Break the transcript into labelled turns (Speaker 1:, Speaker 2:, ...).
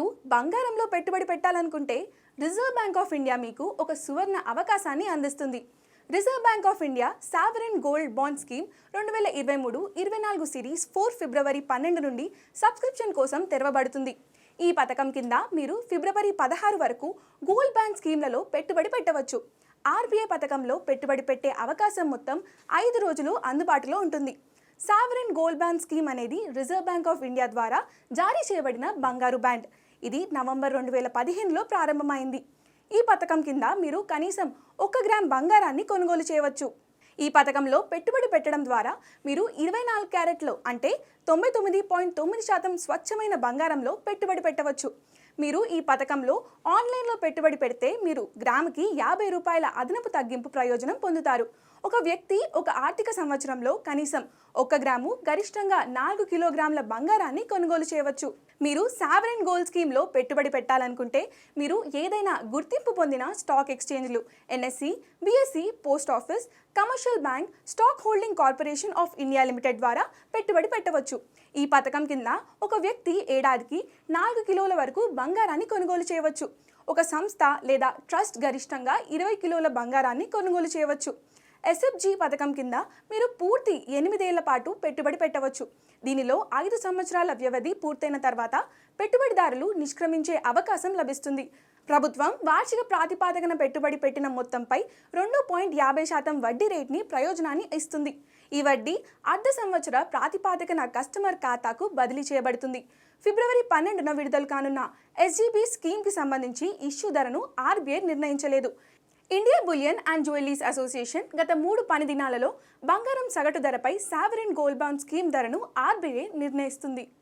Speaker 1: మీరు బంగారంలో పెట్టుబడి పెట్టాలనుకుంటే రిజర్వ్ బ్యాంక్ ఆఫ్ ఇండియా మీకు ఒక సువర్ణ అవకాశాన్ని అందిస్తుంది. Reserve bank of India sovereign gold bond scheme రెండు వేల ఇరవై మూడు ఇరవై నాలుగు సిరీస్ ఫోర్ ఫిబ్రవరి పన్నెండు నుండి సబ్స్క్రిప్షన్ కోసం తెరవబడుతుంది. ఈ పథకం కింద మీరు ఫిబ్రవరి పదహారు వరకు గోల్డ్ బ్యాంక్ స్కీమ్లలో పెట్టుబడి పెట్టవచ్చు. ఆర్బీఐ పథకంలో పెట్టుబడి పెట్టే అవకాశం మొత్తం ఐదు రోజులు అందుబాటులో ఉంటుంది. సావరెన్ గోల్డ్ బ్యాండ్ స్కీమ్ అనేది రిజర్వ్ బ్యాంక్ ఆఫ్ ఇండియా ద్వారా జారీ చేయబడిన బంగారు బ్యాండ్. ఇది నవంబర్ రెండు వేల పదిహేనులో ప్రారంభమైంది. ఈ పథకం కింద మీరు కనీసం ఒక గ్రామ్ బంగారాన్ని కొనుగోలు చేయవచ్చు. ఈ పథకంలో పెట్టుబడి పెట్టడం ద్వారా మీరు ఇరవై నాలుగు క్యారెట్లు అంటే తొంభై తొమ్మిది పాయింట్ తొమ్మిది శాతం స్వచ్ఛమైన బంగారంలో పెట్టుబడి పెట్టవచ్చు. మీరు ఈ పథకంలో ఆన్లైన్లో పెట్టుబడి పెడితే మీరు గ్రాముకి యాభై రూపాయల అదనపు తగ్గింపు ప్రయోజనం పొందుతారు. ఒక వ్యక్తి ఒక ఆర్థిక సంవత్సరంలో కనీసం ఒక గ్రాము గరిష్టంగా నాలుగు కిలోగ్రాముల బంగారాన్ని కొనుగోలు చేయవచ్చు. మీరు సావరెన్ గోల్డ్ స్కీమ్లో పెట్టుబడి పెట్టాలనుకుంటే మీరు ఏదైనా గుర్తింపు పొందిన స్టాక్ ఎక్స్చేంజ్లు NSE BSE post office commercial bank stock holding corporation of India limited ద్వారా పెట్టుబడి పెట్టవచ్చు. ఈ పథకం కింద ఒక వ్యక్తి ఏడాదికి నాలుగు కిలోల వరకు బంగారాన్ని కొనుగోలు చేయవచ్చు. ఒక సంస్థ లేదా ట్రస్ట్ గరిష్టంగా ఇరవై కిలోల బంగారాన్ని కొనుగోలు చేయవచ్చు. ఎస్ఎఫ్జి పథకం కింద మీరు పూర్తి ఎనిమిదేళ్ళ పాటు పెట్టుబడి పెట్టవచ్చు. దీనిలో ఐదు సంవత్సరాల వ్యవధి పూర్తయిన తర్వాత పెట్టుబడిదారులు నిష్క్రమించే అవకాశం లభిస్తుంది. ప్రభుత్వం వార్షిక ప్రాతిపాదికన పెట్టుబడి పెట్టిన మొత్తంపై రెండు పాయింట్ యాభై శాతం వడ్డీ రేట్ని ప్రయోజనాన్ని ఇస్తుంది. ఈ వడ్డీ అర్ధ సంవత్సర ప్రాతిపాదికన కస్టమర్ ఖాతాకు బదిలీ చేయబడుతుంది. ఫిబ్రవరి పన్నెండున విడుదల కానున్న ఎస్జీబీ స్కీమ్కి సంబంధించి ఇష్యూ ధరను RBI నిర్ణయించలేదు. India bullion and jewellers association గత మూడు పని దినాలలో బంగారం సగటు ధరపై సావరిన్ గోల్డ్ బాండ్ స్కీమ్ ధరను ఆర్బీఐ నిర్ణయిస్తుంది.